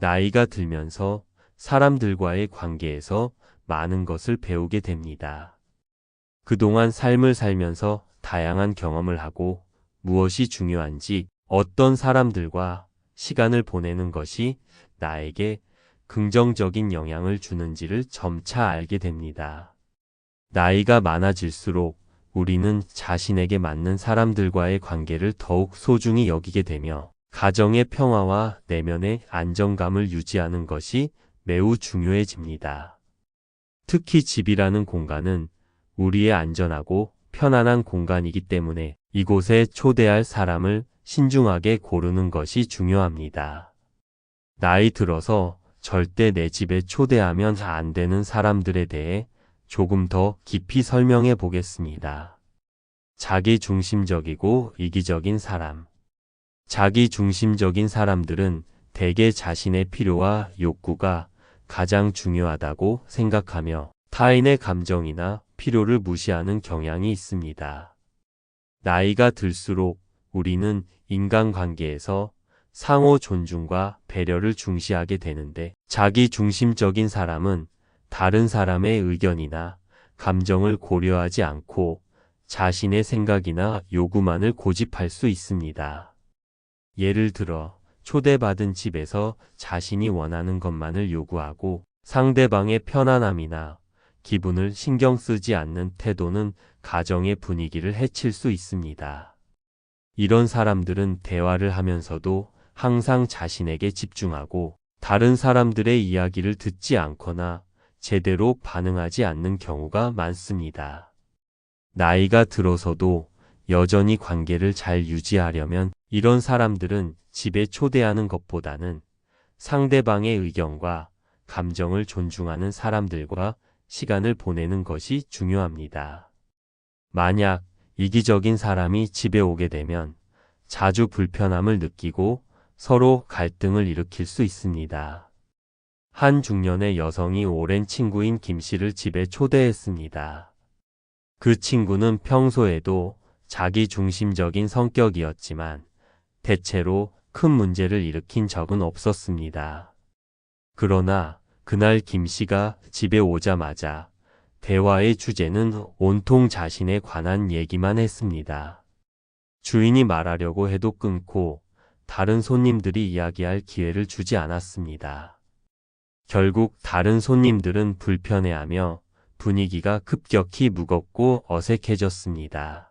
나이가 들면서 사람들과의 관계에서 많은 것을 배우게 됩니다. 그동안 삶을 살면서 다양한 경험을 하고 무엇이 중요한지 어떤 사람들과 시간을 보내는 것이 나에게 긍정적인 영향을 주는지를 점차 알게 됩니다. 나이가 많아질수록 우리는 자신에게 맞는 사람들과의 관계를 더욱 소중히 여기게 되며 가정의 평화와 내면의 안정감을 유지하는 것이 매우 중요해집니다. 특히 집이라는 공간은 우리의 안전하고 편안한 공간이기 때문에 이곳에 초대할 사람을 신중하게 고르는 것이 중요합니다. 나이 들어서 절대 내 집에 초대하면 안 되는 사람들에 대해 조금 더 깊이 설명해 보겠습니다. 자기 중심적이고 이기적인 사람. 자기 중심적인 사람들은 대개 자신의 필요와 욕구가 가장 중요하다고 생각하며 타인의 감정이나 필요를 무시하는 경향이 있습니다. 나이가 들수록 우리는 인간관계에서 상호 존중과 배려를 중시하게 되는데 자기 중심적인 사람은 다른 사람의 의견이나 감정을 고려하지 않고 자신의 생각이나 요구만을 고집할 수 있습니다. 예를 들어 초대받은 집에서 자신이 원하는 것만을 요구하고 상대방의 편안함이나 기분을 신경 쓰지 않는 태도는 가정의 분위기를 해칠 수 있습니다. 이런 사람들은 대화를 하면서도 항상 자신에게 집중하고 다른 사람들의 이야기를 듣지 않거나 제대로 반응하지 않는 경우가 많습니다. 나이가 들어서도 여전히 관계를 잘 유지하려면 이런 사람들은 집에 초대하는 것보다는 상대방의 의견과 감정을 존중하는 사람들과 시간을 보내는 것이 중요합니다. 만약 이기적인 사람이 집에 오게 되면 자주 불편함을 느끼고 서로 갈등을 일으킬 수 있습니다. 한 중년의 여성이 오랜 친구인 김 씨를 집에 초대했습니다. 그 친구는 평소에도 자기 중심적인 성격이었지만 대체로 큰 문제를 일으킨 적은 없었습니다. 그러나 그날 김 씨가 집에 오자마자 대화의 주제는 온통 자신에 관한 얘기만 했습니다. 주인이 말하려고 해도 끊고 다른 손님들이 이야기할 기회를 주지 않았습니다. 결국 다른 손님들은 불편해하며 분위기가 급격히 무겁고 어색해졌습니다.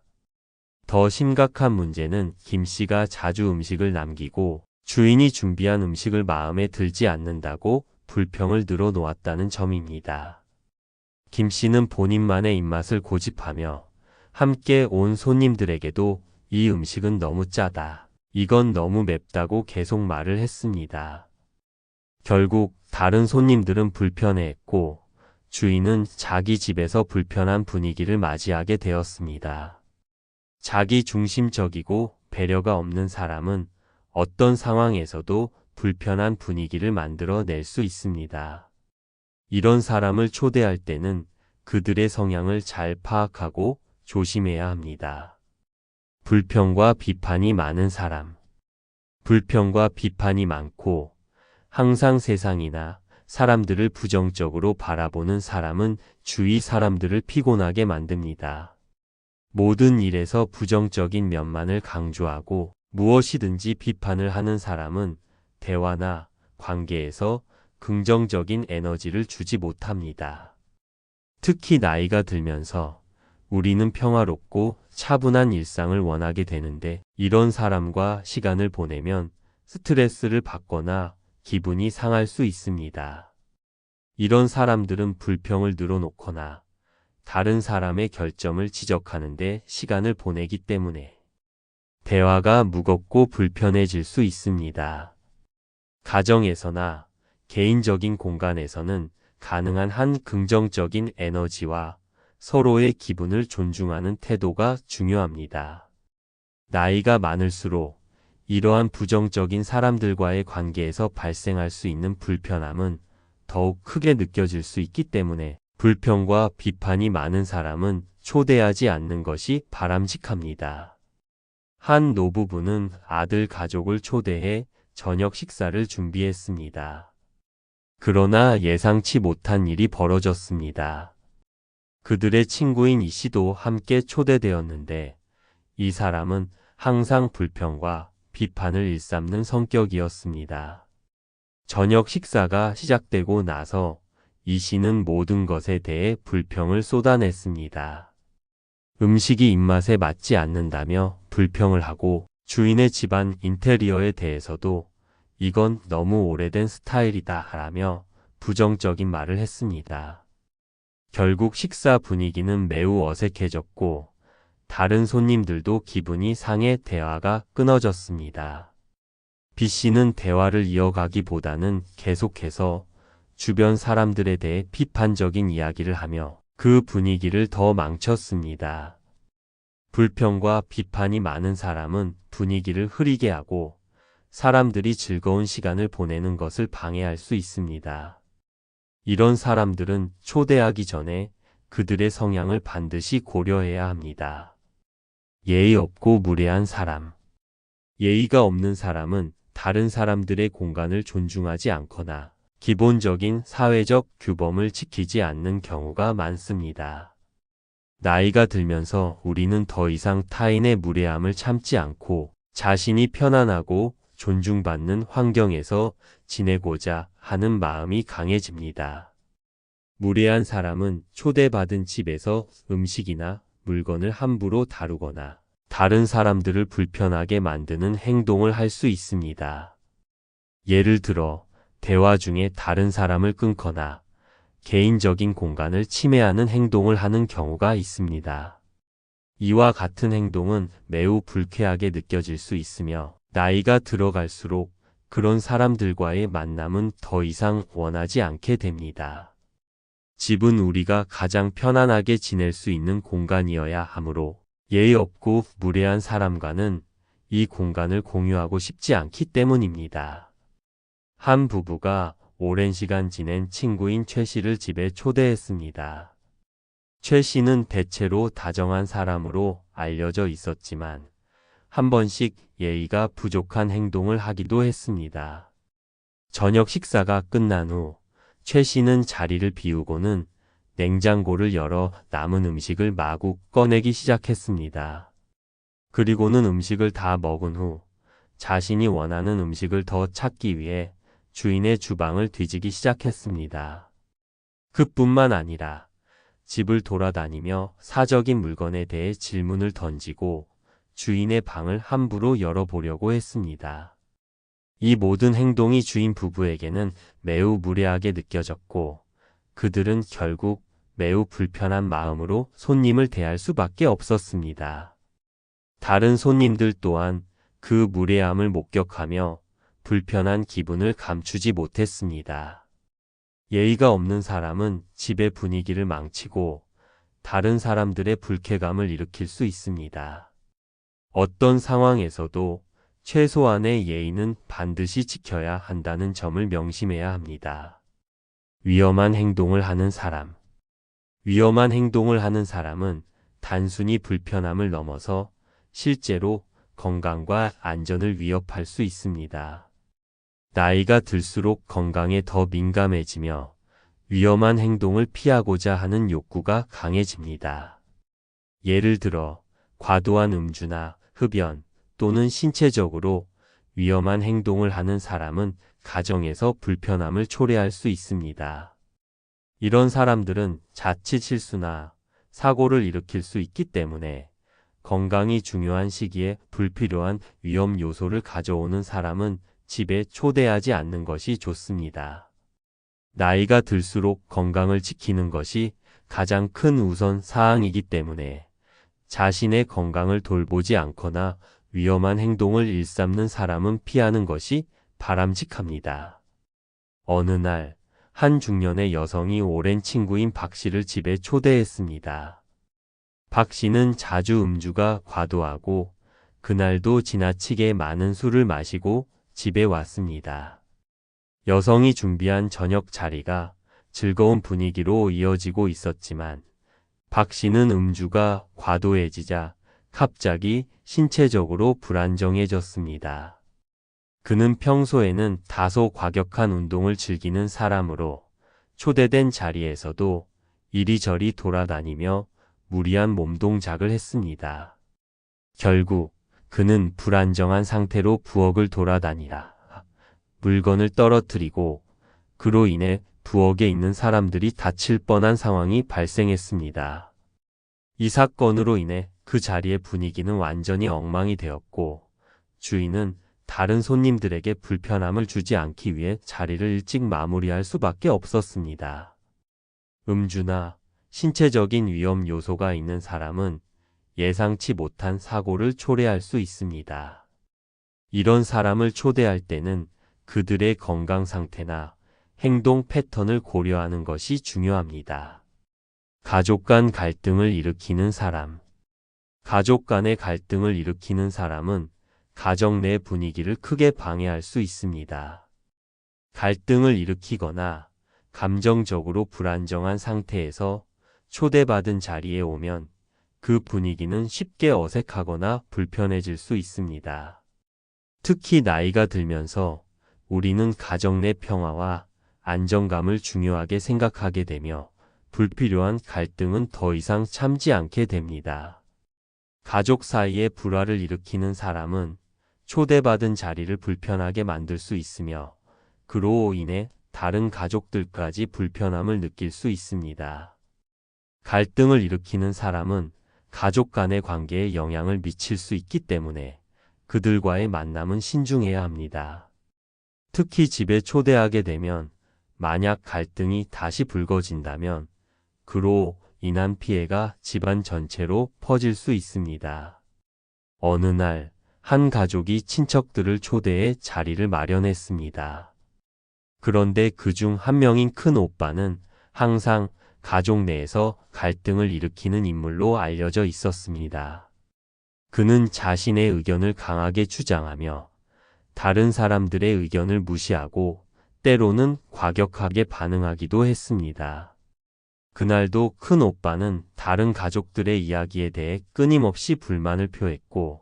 더 심각한 문제는 김 씨가 자주 음식을 남기고 주인이 준비한 음식을 마음에 들지 않는다고 불평을 늘어놓았다는 점입니다. 김 씨는 본인만의 입맛을 고집하며 함께 온 손님들에게도 이 음식은 너무 짜다. 이건 너무 맵다고 계속 말을 했습니다. 결국 다른 손님들은 불편해했고 주인은 자기 집에서 불편한 분위기를 맞이하게 되었습니다. 자기 중심적이고 배려가 없는 사람은 어떤 상황에서도 불편한 분위기를 만들어 낼 수 있습니다. 이런 사람을 초대할 때는 그들의 성향을 잘 파악하고 조심해야 합니다. 불평과 비판이 많은 사람. 불평과 비판이 많고 항상 세상이나 사람들을 부정적으로 바라보는 사람은 주위 사람들을 피곤하게 만듭니다. 모든 일에서 부정적인 면만을 강조하고 무엇이든지 비판을 하는 사람은 대화나 관계에서 긍정적인 에너지를 주지 못합니다. 특히 나이가 들면서 우리는 평화롭고 차분한 일상을 원하게 되는데 이런 사람과 시간을 보내면 스트레스를 받거나 기분이 상할 수 있습니다. 이런 사람들은 불평을 늘어놓거나 다른 사람의 결점을 지적하는데 시간을 보내기 때문에 대화가 무겁고 불편해질 수 있습니다. 가정에서나 개인적인 공간에서는 가능한 한 긍정적인 에너지와 서로의 기분을 존중하는 태도가 중요합니다. 나이가 많을수록 이러한 부정적인 사람들과의 관계에서 발생할 수 있는 불편함은 더욱 크게 느껴질 수 있기 때문에 불평과 비판이 많은 사람은 초대하지 않는 것이 바람직합니다. 한 노부부는 아들 가족을 초대해 저녁 식사를 준비했습니다. 그러나 예상치 못한 일이 벌어졌습니다. 그들의 친구인 이 씨도 함께 초대되었는데 이 사람은 항상 불평과 비판을 일삼는 성격이었습니다. 저녁 식사가 시작되고 나서 이 씨는 모든 것에 대해 불평을 쏟아냈습니다. 음식이 입맛에 맞지 않는다며 불평을 하고 주인의 집안 인테리어에 대해서도 이건 너무 오래된 스타일이다 라며 부정적인 말을 했습니다. 결국 식사 분위기는 매우 어색해졌고 다른 손님들도 기분이 상해 대화가 끊어졌습니다. B 씨는 대화를 이어가기보다는 계속해서 주변 사람들에 대해 비판적인 이야기를 하며 그 분위기를 더 망쳤습니다. 불평과 비판이 많은 사람은 분위기를 흐리게 하고 사람들이 즐거운 시간을 보내는 것을 방해할 수 있습니다. 이런 사람들은 초대하기 전에 그들의 성향을 반드시 고려해야 합니다. 예의 없고 무례한 사람. 예의가 없는 사람은 다른 사람들의 공간을 존중하지 않거나 기본적인 사회적 규범을 지키지 않는 경우가 많습니다. 나이가 들면서 우리는 더 이상 타인의 무례함을 참지 않고 자신이 편안하고 존중받는 환경에서 지내고자 하는 마음이 강해집니다. 무례한 사람은 초대받은 집에서 음식이나 물건을 함부로 다루거나 다른 사람들을 불편하게 만드는 행동을 할 수 있습니다. 예를 들어 대화 중에 다른 사람을 끊거나 개인적인 공간을 침해하는 행동을 하는 경우가 있습니다. 이와 같은 행동은 매우 불쾌하게 느껴질 수 있으며 나이가 들어갈수록 그런 사람들과의 만남은 더 이상 원하지 않게 됩니다. 집은 우리가 가장 편안하게 지낼 수 있는 공간이어야 하므로 예의 없고 무례한 사람과는 이 공간을 공유하고 싶지 않기 때문입니다. 한 부부가 오랜 시간 지낸 친구인 최 씨를 집에 초대했습니다. 최 씨는 대체로 다정한 사람으로 알려져 있었지만 한 번씩 예의가 부족한 행동을 하기도 했습니다. 저녁 식사가 끝난 후 최 씨는 자리를 비우고는 냉장고를 열어 남은 음식을 마구 꺼내기 시작했습니다. 그리고는 음식을 다 먹은 후 자신이 원하는 음식을 더 찾기 위해 주인의 주방을 뒤지기 시작했습니다. 그뿐만 아니라 집을 돌아다니며 사적인 물건에 대해 질문을 던지고 주인의 방을 함부로 열어보려고 했습니다. 이 모든 행동이 주인 부부에게는 매우 무례하게 느껴졌고 그들은 결국 매우 불편한 마음으로 손님을 대할 수밖에 없었습니다. 다른 손님들 또한 그 무례함을 목격하며 불편한 기분을 감추지 못했습니다. 예의가 없는 사람은 집의 분위기를 망치고 다른 사람들의 불쾌감을 일으킬 수 있습니다. 어떤 상황에서도 최소한의 예의는 반드시 지켜야 한다는 점을 명심해야 합니다. 위험한 행동을 하는 사람. 위험한 행동을 하는 사람은 단순히 불편함을 넘어서 실제로 건강과 안전을 위협할 수 있습니다. 나이가 들수록 건강에 더 민감해지며 위험한 행동을 피하고자 하는 욕구가 강해집니다. 예를 들어 과도한 음주나 흡연 또는 신체적으로 위험한 행동을 하는 사람은 가정에서 불편함을 초래할 수 있습니다. 이런 사람들은 자칫 실수나 사고를 일으킬 수 있기 때문에 건강이 중요한 시기에 불필요한 위험 요소를 가져오는 사람은 집에 초대하지 않는 것이 좋습니다. 나이가 들수록 건강을 지키는 것이 가장 큰 우선 사항이기 때문에 자신의 건강을 돌보지 않거나 위험한 행동을 일삼는 사람은 피하는 것이 바람직합니다. 어느 날, 한 중년의 여성이 오랜 친구인 박 씨를 집에 초대했습니다. 박 씨는 자주 음주가 과도하고 그날도 지나치게 많은 술을 마시고 집에 왔습니다. 여성이 준비한 저녁 자리가 즐거운 분위기로 이어지고 있었지만 박 씨는 음주가 과도해지자 갑자기 신체적으로 불안정해졌습니다. 그는 평소에는 다소 과격한 운동을 즐기는 사람으로 초대된 자리에서도 이리저리 돌아다니며 무리한 몸 동작을 했습니다. 결국 그는 불안정한 상태로 부엌을 돌아다니라 물건을 떨어뜨리고 그로 인해 부엌에 있는 사람들이 다칠 뻔한 상황이 발생했습니다. 이 사건으로 인해 그 자리의 분위기는 완전히 엉망이 되었고 주인은 다른 손님들에게 불편함을 주지 않기 위해 자리를 일찍 마무리할 수밖에 없었습니다. 음주나 신체적인 위험 요소가 있는 사람은 예상치 못한 사고를 초래할 수 있습니다. 이런 사람을 초대할 때는 그들의 건강 상태나 행동 패턴을 고려하는 것이 중요합니다. 가족 간 갈등을 일으키는 사람. 가족 간의 갈등을 일으키는 사람은 가정 내 분위기를 크게 방해할 수 있습니다. 갈등을 일으키거나 감정적으로 불안정한 상태에서 초대받은 자리에 오면 그 분위기는 쉽게 어색하거나 불편해질 수 있습니다. 특히 나이가 들면서 우리는 가정 내 평화와 안정감을 중요하게 생각하게 되며 불필요한 갈등은 더 이상 참지 않게 됩니다. 가족 사이에 불화를 일으키는 사람은 초대받은 자리를 불편하게 만들 수 있으며 그로 인해 다른 가족들까지 불편함을 느낄 수 있습니다. 갈등을 일으키는 사람은 가족 간의 관계에 영향을 미칠 수 있기 때문에 그들과의 만남은 신중해야 합니다. 특히 집에 초대하게 되면 만약 갈등이 다시 불거진다면 그로 인한 피해가 집안 전체로 퍼질 수 있습니다. 어느 날 한 가족이 친척들을 초대해 자리를 마련했습니다. 그런데 그 중 한 명인 큰 오빠는 항상 가족 내에서 갈등을 일으키는 인물로 알려져 있었습니다. 그는 자신의 의견을 강하게 주장하며 다른 사람들의 의견을 무시하고 때로는 과격하게 반응하기도 했습니다. 그날도 큰 오빠는 다른 가족들의 이야기에 대해 끊임없이 불만을 표했고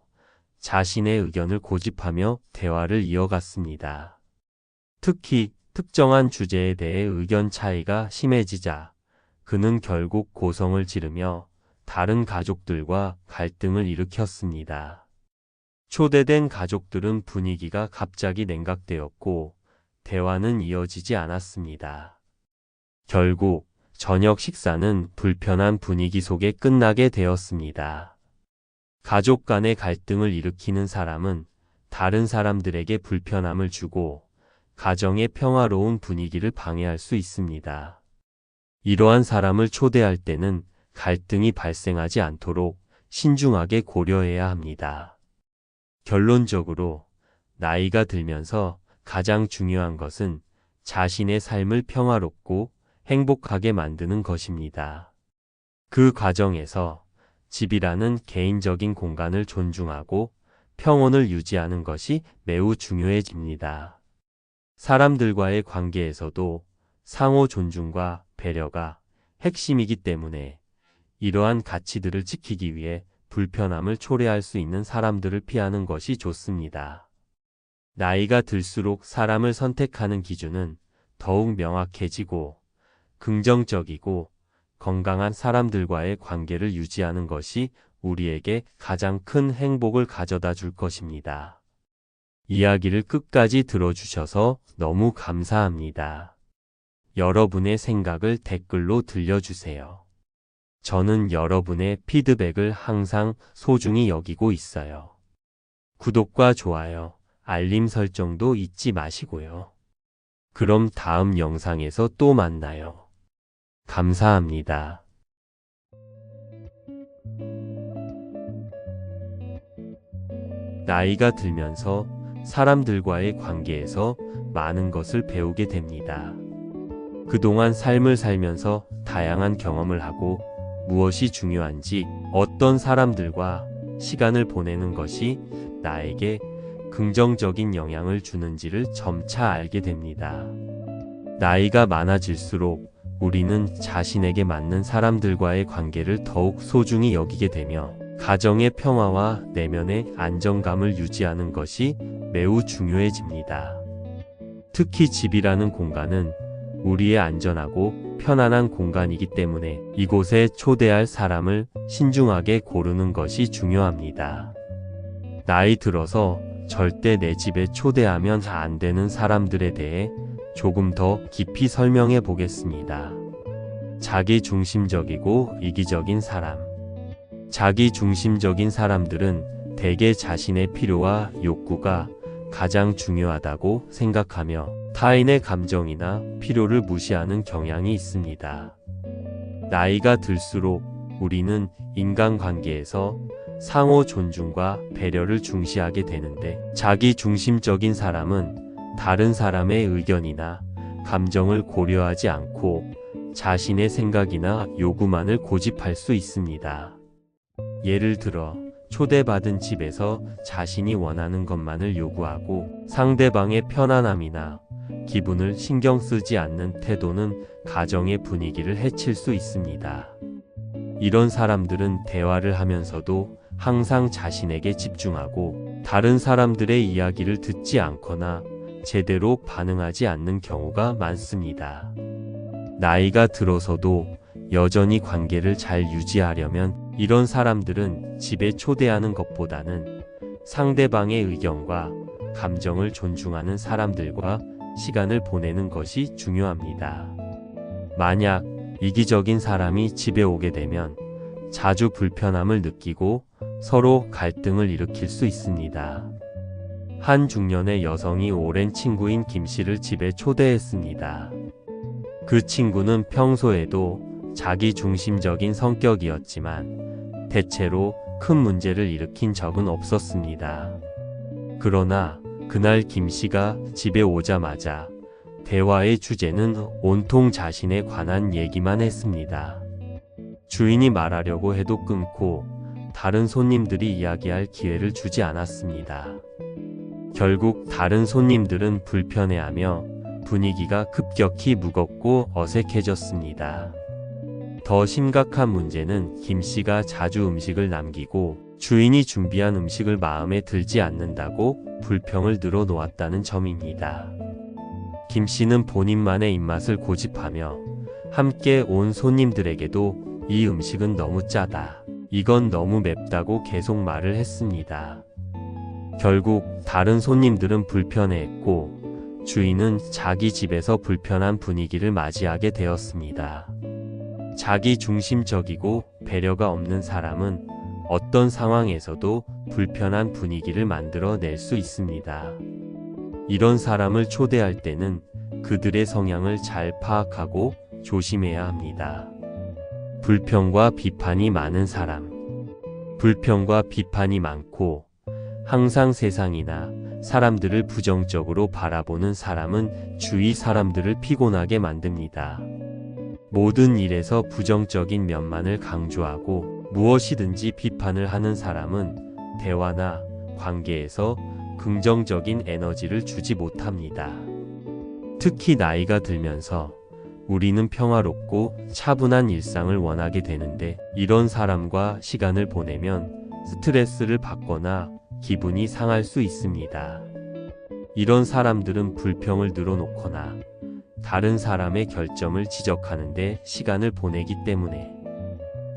자신의 의견을 고집하며 대화를 이어갔습니다. 특히 특정한 주제에 대해 의견 차이가 심해지자 그는 결국 고성을 지르며 다른 가족들과 갈등을 일으켰습니다. 초대된 가족들은 분위기가 갑자기 냉각되었고 대화는 이어지지 않았습니다. 결국 저녁 식사는 불편한 분위기 속에 끝나게 되었습니다. 가족 간의 갈등을 일으키는 사람은 다른 사람들에게 불편함을 주고 가정의 평화로운 분위기를 방해할 수 있습니다. 이러한 사람을 초대할 때는 갈등이 발생하지 않도록 신중하게 고려해야 합니다. 결론적으로 나이가 들면서 가장 중요한 것은 자신의 삶을 평화롭고 행복하게 만드는 것입니다. 그 과정에서 집이라는 개인적인 공간을 존중하고 평온을 유지하는 것이 매우 중요해집니다. 사람들과의 관계에서도 상호 존중과 배려가 핵심이기 때문에 이러한 가치들을 지키기 위해 불편함을 초래할 수 있는 사람들을 피하는 것이 좋습니다. 나이가 들수록 사람을 선택하는 기준은 더욱 명확해지고 긍정적이고 건강한 사람들과의 관계를 유지하는 것이 우리에게 가장 큰 행복을 가져다 줄 것입니다. 이야기를 끝까지 들어주셔서 너무 감사합니다. 여러분의 생각을 댓글로 들려주세요. 저는 여러분의 피드백을 항상 소중히 여기고 있어요. 구독과 좋아요, 알림 설정도 잊지 마시고요. 그럼 다음 영상에서 또 만나요. 감사합니다. 나이가 들면서 사람들과의 관계에서 많은 것을 배우게 됩니다. 그동안 삶을 살면서 다양한 경험을 하고 무엇이 중요한지 어떤 사람들과 시간을 보내는 것이 나에게 긍정적인 영향을 주는지를 점차 알게 됩니다. 나이가 많아질수록 우리는 자신에게 맞는 사람들과의 관계를 더욱 소중히 여기게 되며 가정의 평화와 내면의 안정감을 유지하는 것이 매우 중요해집니다. 특히 집이라는 공간은 우리의 안전하고 편안한 공간이기 때문에 이곳에 초대할 사람을 신중하게 고르는 것이 중요합니다. 나이 들어서 절대 내 집에 초대하면 안 되는 사람들에 대해 조금 더 깊이 설명해 보겠습니다. 자기 중심적이고 이기적인 사람. 자기 중심적인 사람들은 대개 자신의 필요와 욕구가 가장 중요하다고 생각하며 타인의 감정이나 필요를 무시하는 경향이 있습니다. 나이가 들수록 우리는 인간관계에서 상호 존중과 배려를 중시하게 되는데 자기 중심적인 사람은 다른 사람의 의견이나 감정을 고려하지 않고 자신의 생각이나 요구만을 고집할 수 있습니다. 예를 들어 초대받은 집에서 자신이 원하는 것만을 요구하고 상대방의 편안함이나 기분을 신경 쓰지 않는 태도는 가정의 분위기를 해칠 수 있습니다. 이런 사람들은 대화를 하면서도 항상 자신에게 집중하고 다른 사람들의 이야기를 듣지 않거나 제대로 반응하지 않는 경우가 많습니다. 나이가 들어서도 여전히 관계를 잘 유지하려면 이런 사람들은 집에 초대하는 것보다는 상대방의 의견과 감정을 존중하는 사람들과 시간을 보내는 것이 중요합니다. 만약 이기적인 사람이 집에 오게 되면 자주 불편함을 느끼고 서로 갈등을 일으킬 수 있습니다. 한 중년의 여성이 오랜 친구인 김 씨를 집에 초대했습니다. 그 친구는 평소에도 자기 중심적인 성격이었지만 대체로 큰 문제를 일으킨 적은 없었습니다. 그러나 그날 김 씨가 집에 오자마자 대화의 주제는 온통 자신에 관한 얘기만 했습니다. 주인이 말하려고 해도 끊고 다른 손님들이 이야기할 기회를 주지 않았습니다. 결국 다른 손님들은 불편해하며 분위기가 급격히 무겁고 어색해졌습니다. 더 심각한 문제는 김 씨가 자주 음식을 남기고 주인이 준비한 음식을 마음에 들지 않는다고 불평을 늘어놓았다는 점입니다. 김 씨는 본인만의 입맛을 고집하며 함께 온 손님들에게도 이 음식은 너무 짜다. 이건 너무 맵다고 계속 말을 했습니다. 결국 다른 손님들은 불편해했고 주인은 자기 집에서 불편한 분위기를 맞이하게 되었습니다. 자기 중심적이고 배려가 없는 사람은 어떤 상황에서도 불편한 분위기를 만들어 낼 수 있습니다. 이런 사람을 초대할 때는 그들의 성향을 잘 파악하고 조심해야 합니다. 불평과 비판이 많은 사람. 불평과 비판이 많고 항상 세상이나 사람들을 부정적으로 바라보는 사람은 주위 사람들을 피곤하게 만듭니다. 모든 일에서 부정적인 면만을 강조하고 무엇이든지 비판을 하는 사람은 대화나 관계에서 긍정적인 에너지를 주지 못합니다. 특히 나이가 들면서 우리는 평화롭고 차분한 일상을 원하게 되는데 이런 사람과 시간을 보내면 스트레스를 받거나 기분이 상할 수 있습니다. 이런 사람들은 불평을 늘어놓거나 다른 사람의 결점을 지적하는데 시간을 보내기 때문에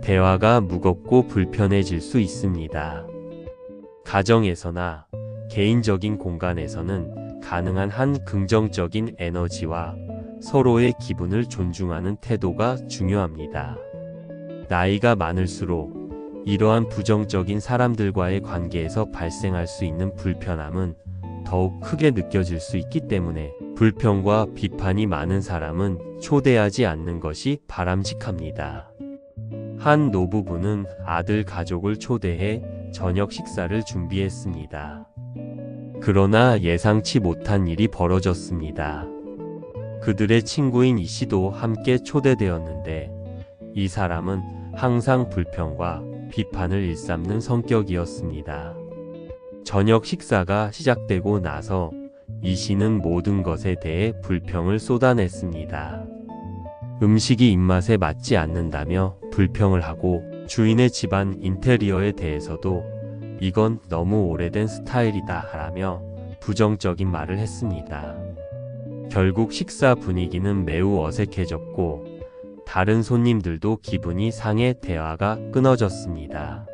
대화가 무겁고 불편해질 수 있습니다. 가정에서나 개인적인 공간에서는 가능한 한 긍정적인 에너지와 서로의 기분을 존중하는 태도가 중요합니다. 나이가 많을수록 이러한 부정적인 사람들과의 관계에서 발생할 수 있는 불편함은 더욱 크게 느껴질 수 있기 때문에 불평과 비판이 많은 사람은 초대하지 않는 것이 바람직합니다. 한 노부부는 아들 가족을 초대해 저녁 식사를 준비했습니다. 그러나 예상치 못한 일이 벌어졌습니다. 그들의 친구인 이 씨도 함께 초대되었는데 이 사람은 항상 불평과 비판을 일삼는 성격이었습니다. 저녁 식사가 시작되고 나서 이 씨는 모든 것에 대해 불평을 쏟아냈습니다. 음식이 입맛에 맞지 않는다며 불평을 하고 주인의 집안 인테리어에 대해서도 이건 너무 오래된 스타일이다 하라며 부정적인 말을 했습니다. 결국 식사 분위기는 매우 어색해졌고 다른 손님들도 기분이 상해 대화가 끊어졌습니다.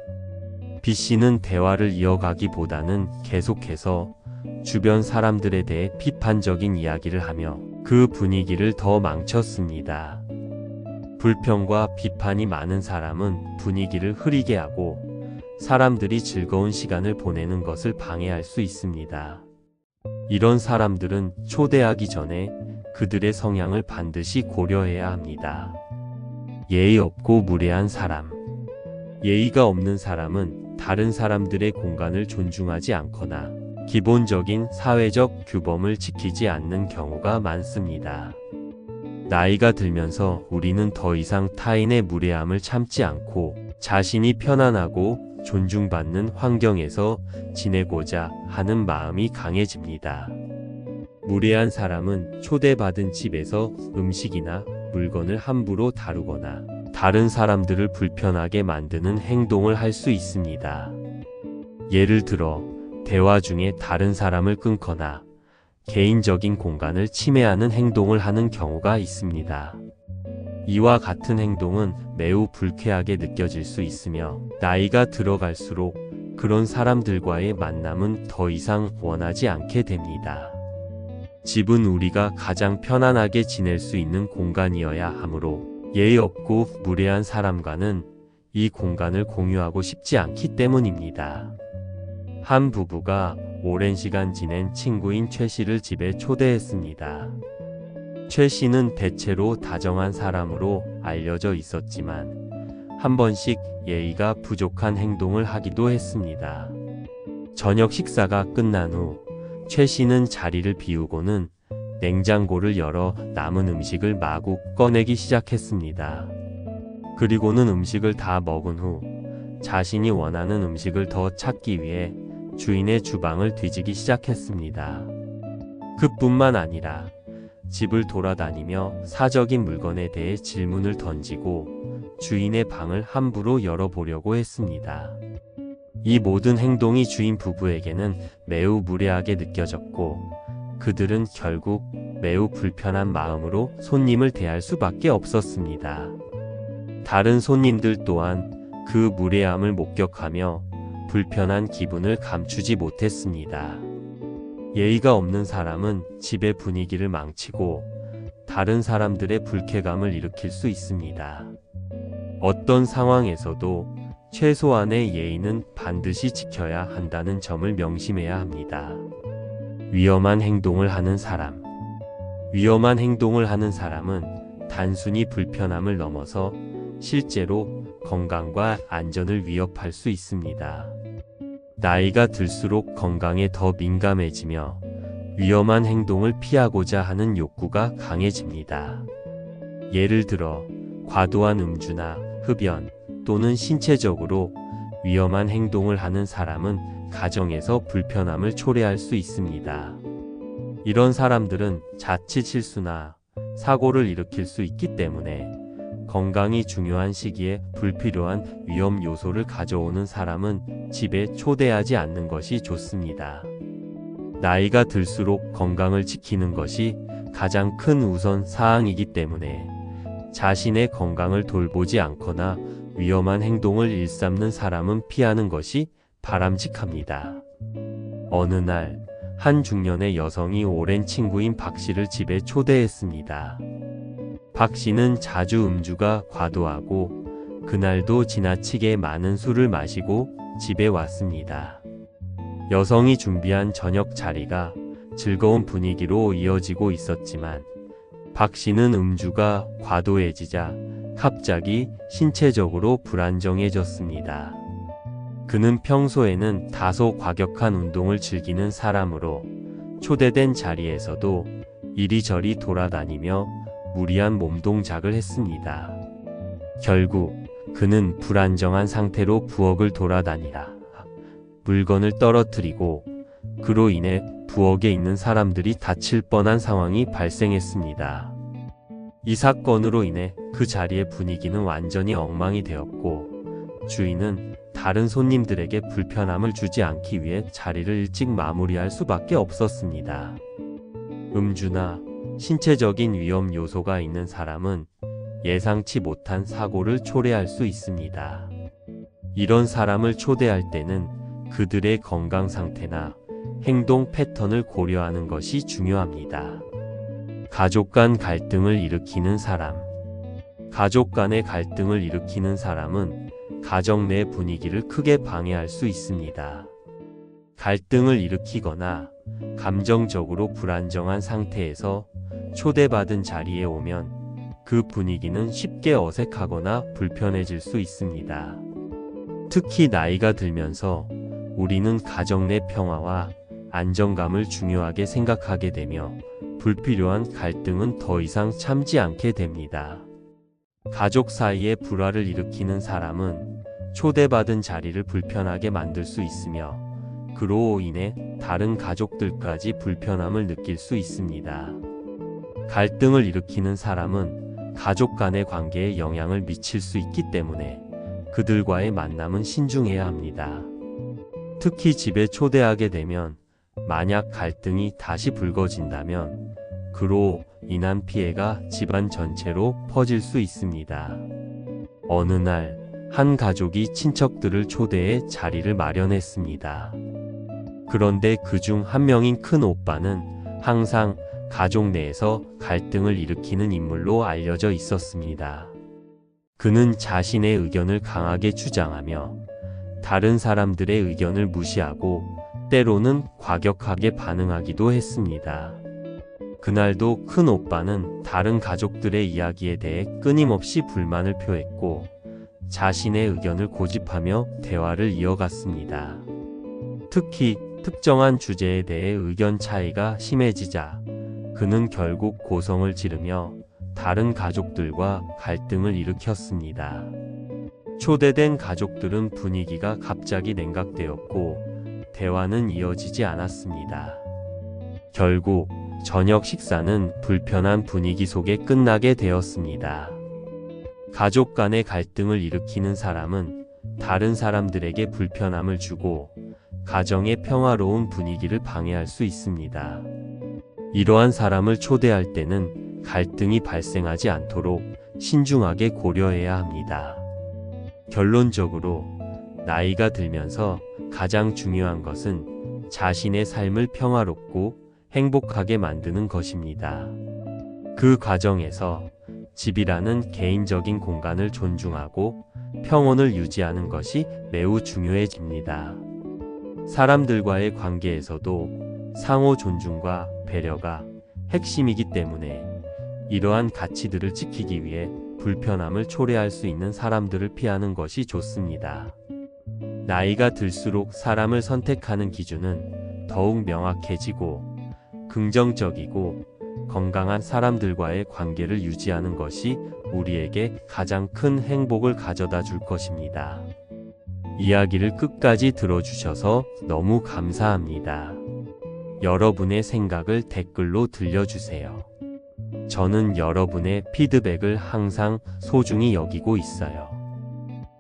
B 씨는 대화를 이어가기보다는 계속해서 주변 사람들에 대해 비판적인 이야기를 하며 그 분위기를 더 망쳤습니다. 불평과 비판이 많은 사람은 분위기를 흐리게 하고 사람들이 즐거운 시간을 보내는 것을 방해할 수 있습니다. 이런 사람들은 초대하기 전에 그들의 성향을 반드시 고려해야 합니다. 예의 없고 무례한 사람. 예의가 없는 사람은 다른 사람들의 공간을 존중하지 않거나 기본적인 사회적 규범을 지키지 않는 경우가 많습니다. 나이가 들면서 우리는 더 이상 타인의 무례함을 참지 않고 자신이 편안하고 존중받는 환경에서 지내고자 하는 마음이 강해집니다. 무례한 사람은 초대받은 집에서 음식이나 물건을 함부로 다루거나 다른 사람들을 불편하게 만드는 행동을 할 수 있습니다. 예를 들어, 대화 중에 다른 사람을 끊거나 개인적인 공간을 침해하는 행동을 하는 경우가 있습니다. 이와 같은 행동은 매우 불쾌하게 느껴질 수 있으며 나이가 들어갈수록 그런 사람들과의 만남은 더 이상 원하지 않게 됩니다. 집은 우리가 가장 편안하게 지낼 수 있는 공간이어야 하므로 예의 없고 무례한 사람과는 이 공간을 공유하고 싶지 않기 때문입니다. 한 부부가 오랜 시간 지낸 친구인 최 씨를 집에 초대했습니다. 최 씨는 대체로 다정한 사람으로 알려져 있었지만 한 번씩 예의가 부족한 행동을 하기도 했습니다. 저녁 식사가 끝난 후 최 씨는 자리를 비우고는 냉장고를 열어 남은 음식을 마구 꺼내기 시작했습니다. 그리고는 음식을 다 먹은 후 자신이 원하는 음식을 더 찾기 위해 주인의 주방을 뒤지기 시작했습니다. 그뿐만 아니라 집을 돌아다니며 사적인 물건에 대해 질문을 던지고 주인의 방을 함부로 열어보려고 했습니다. 이 모든 행동이 주인 부부에게는 매우 무례하게 느껴졌고 그들은 결국 매우 불편한 마음으로 손님을 대할 수밖에 없었습니다. 다른 손님들 또한 그 무례함을 목격하며 불편한 기분을 감추지 못했습니다. 예의가 없는 사람은 집의 분위기를 망치고 다른 사람들의 불쾌감을 일으킬 수 있습니다. 어떤 상황에서도 최소한의 예의는 반드시 지켜야 한다는 점을 명심해야 합니다. 위험한 행동을 하는 사람. 위험한 행동을 하는 사람은 단순히 불편함을 넘어서 실제로 건강과 안전을 위협할 수 있습니다. 나이가 들수록 건강에 더 민감해지며 위험한 행동을 피하고자 하는 욕구가 강해집니다. 예를 들어 과도한 음주나 흡연 또는 신체적으로 위험한 행동을 하는 사람은 가정에서 불편함을 초래할 수 있습니다. 이런 사람들은 자칫 실수나 사고를 일으킬 수 있기 때문에 건강이 중요한 시기에 불필요한 위험 요소를 가져오는 사람은 집에 초대하지 않는 것이 좋습니다. 나이가 들수록 건강을 지키는 것이 가장 큰 우선 사항이기 때문에 자신의 건강을 돌보지 않거나 위험한 행동을 일삼는 사람은 피하는 것이 바람직합니다. 어느 날, 한 중년의 여성이 오랜 친구인 박 씨를 집에 초대했습니다. 박 씨는 자주 음주가 과도하고 그날도 지나치게 많은 술을 마시고 집에 왔습니다. 여성이 준비한 저녁 자리가 즐거운 분위기로 이어지고 있었지만 박 씨는 음주가 과도해지자 갑자기 신체적으로 불안정해졌습니다. 그는 평소에는 다소 과격한 운동을 즐기는 사람으로 초대된 자리에서도 이리저리 돌아다니며 무리한 몸 동작을 했습니다. 결국 그는 불안정한 상태로 부엌을 돌아다니다 물건을 떨어뜨리고 그로 인해 부엌에 있는 사람들이 다칠 뻔한 상황이 발생했습니다. 이 사건으로 인해 그 자리의 분위기는 완전히 엉망이 되었고 주인은 다른 손님들에게 불편함을 주지 않기 위해 자리를 일찍 마무리할 수밖에 없었습니다. 음주나 신체적인 위험 요소가 있는 사람은 예상치 못한 사고를 초래할 수 있습니다. 이런 사람을 초대할 때는 그들의 건강 상태나 행동 패턴을 고려하는 것이 중요합니다. 가족 간 갈등을 일으키는 사람. 가족 간의 갈등을 일으키는 사람은 가정 내 분위기를 크게 방해할 수 있습니다. 갈등을 일으키거나 감정적으로 불안정한 상태에서 초대받은 자리에 오면 그 분위기는 쉽게 어색하거나 불편해질 수 있습니다. 특히 나이가 들면서 우리는 가정 내 평화와 안정감을 중요하게 생각하게 되며 불필요한 갈등은 더 이상 참지 않게 됩니다. 가족 사이에 불화를 일으키는 사람은 초대받은 자리를 불편하게 만들 수 있으며 그로 인해 다른 가족들까지 불편함을 느낄 수 있습니다. 갈등을 일으키는 사람은 가족 간의 관계에 영향을 미칠 수 있기 때문에 그들과의 만남은 신중해야 합니다. 특히 집에 초대하게 되면 만약 갈등이 다시 불거진다면 그로 인한 피해가 집안 전체로 퍼질 수 있습니다. 어느 날 한 가족이 친척들을 초대해 자리를 마련했습니다. 그런데 그 중 한 명인 큰 오빠는 항상 가족 내에서 갈등을 일으키는 인물로 알려져 있었습니다. 그는 자신의 의견을 강하게 주장하며 다른 사람들의 의견을 무시하고 때로는 과격하게 반응하기도 했습니다. 그날도 큰 오빠는 다른 가족들의 이야기에 대해 끊임없이 불만을 표했고 자신의 의견을 고집하며 대화를 이어갔습니다. 특히 특정한 주제에 대해 의견 차이가 심해지자 그는 결국 고성을 지르며 다른 가족들과 갈등을 일으켰습니다. 초대된 가족들은 분위기가 갑자기 냉각되었고 대화는 이어지지 않았습니다. 결국 저녁 식사는 불편한 분위기 속에 끝나게 되었습니다. 가족 간의 갈등을 일으키는 사람은 다른 사람들에게 불편함을 주고 가정의 평화로운 분위기를 방해할 수 있습니다. 이러한 사람을 초대할 때는 갈등이 발생하지 않도록 신중하게 고려해야 합니다. 결론적으로 나이가 들면서 가장 중요한 것은 자신의 삶을 평화롭고 행복하게 만드는 것입니다. 그 과정에서 집이라는 개인적인 공간을 존중하고 평온을 유지하는 것이 매우 중요해집니다. 사람들과의 관계에서도 상호 존중과 배려가 핵심이기 때문에 이러한 가치들을 지키기 위해 불편함을 초래할 수 있는 사람들을 피하는 것이 좋습니다. 나이가 들수록 사람을 선택하는 기준은 더욱 명확해지고 긍정적이고 건강한 사람들과의 관계를 유지하는 것이 우리에게 가장 큰 행복을 가져다 줄 것입니다. 이야기를 끝까지 들어주셔서 너무 감사합니다. 여러분의 생각을 댓글로 들려주세요. 저는 여러분의 피드백을 항상 소중히 여기고 있어요.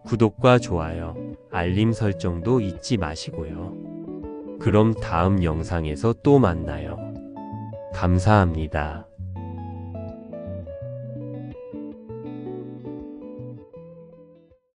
구독과 좋아요, 알림 설정도 잊지 마시고요. 그럼 다음 영상에서 또 만나요. 감사합니다.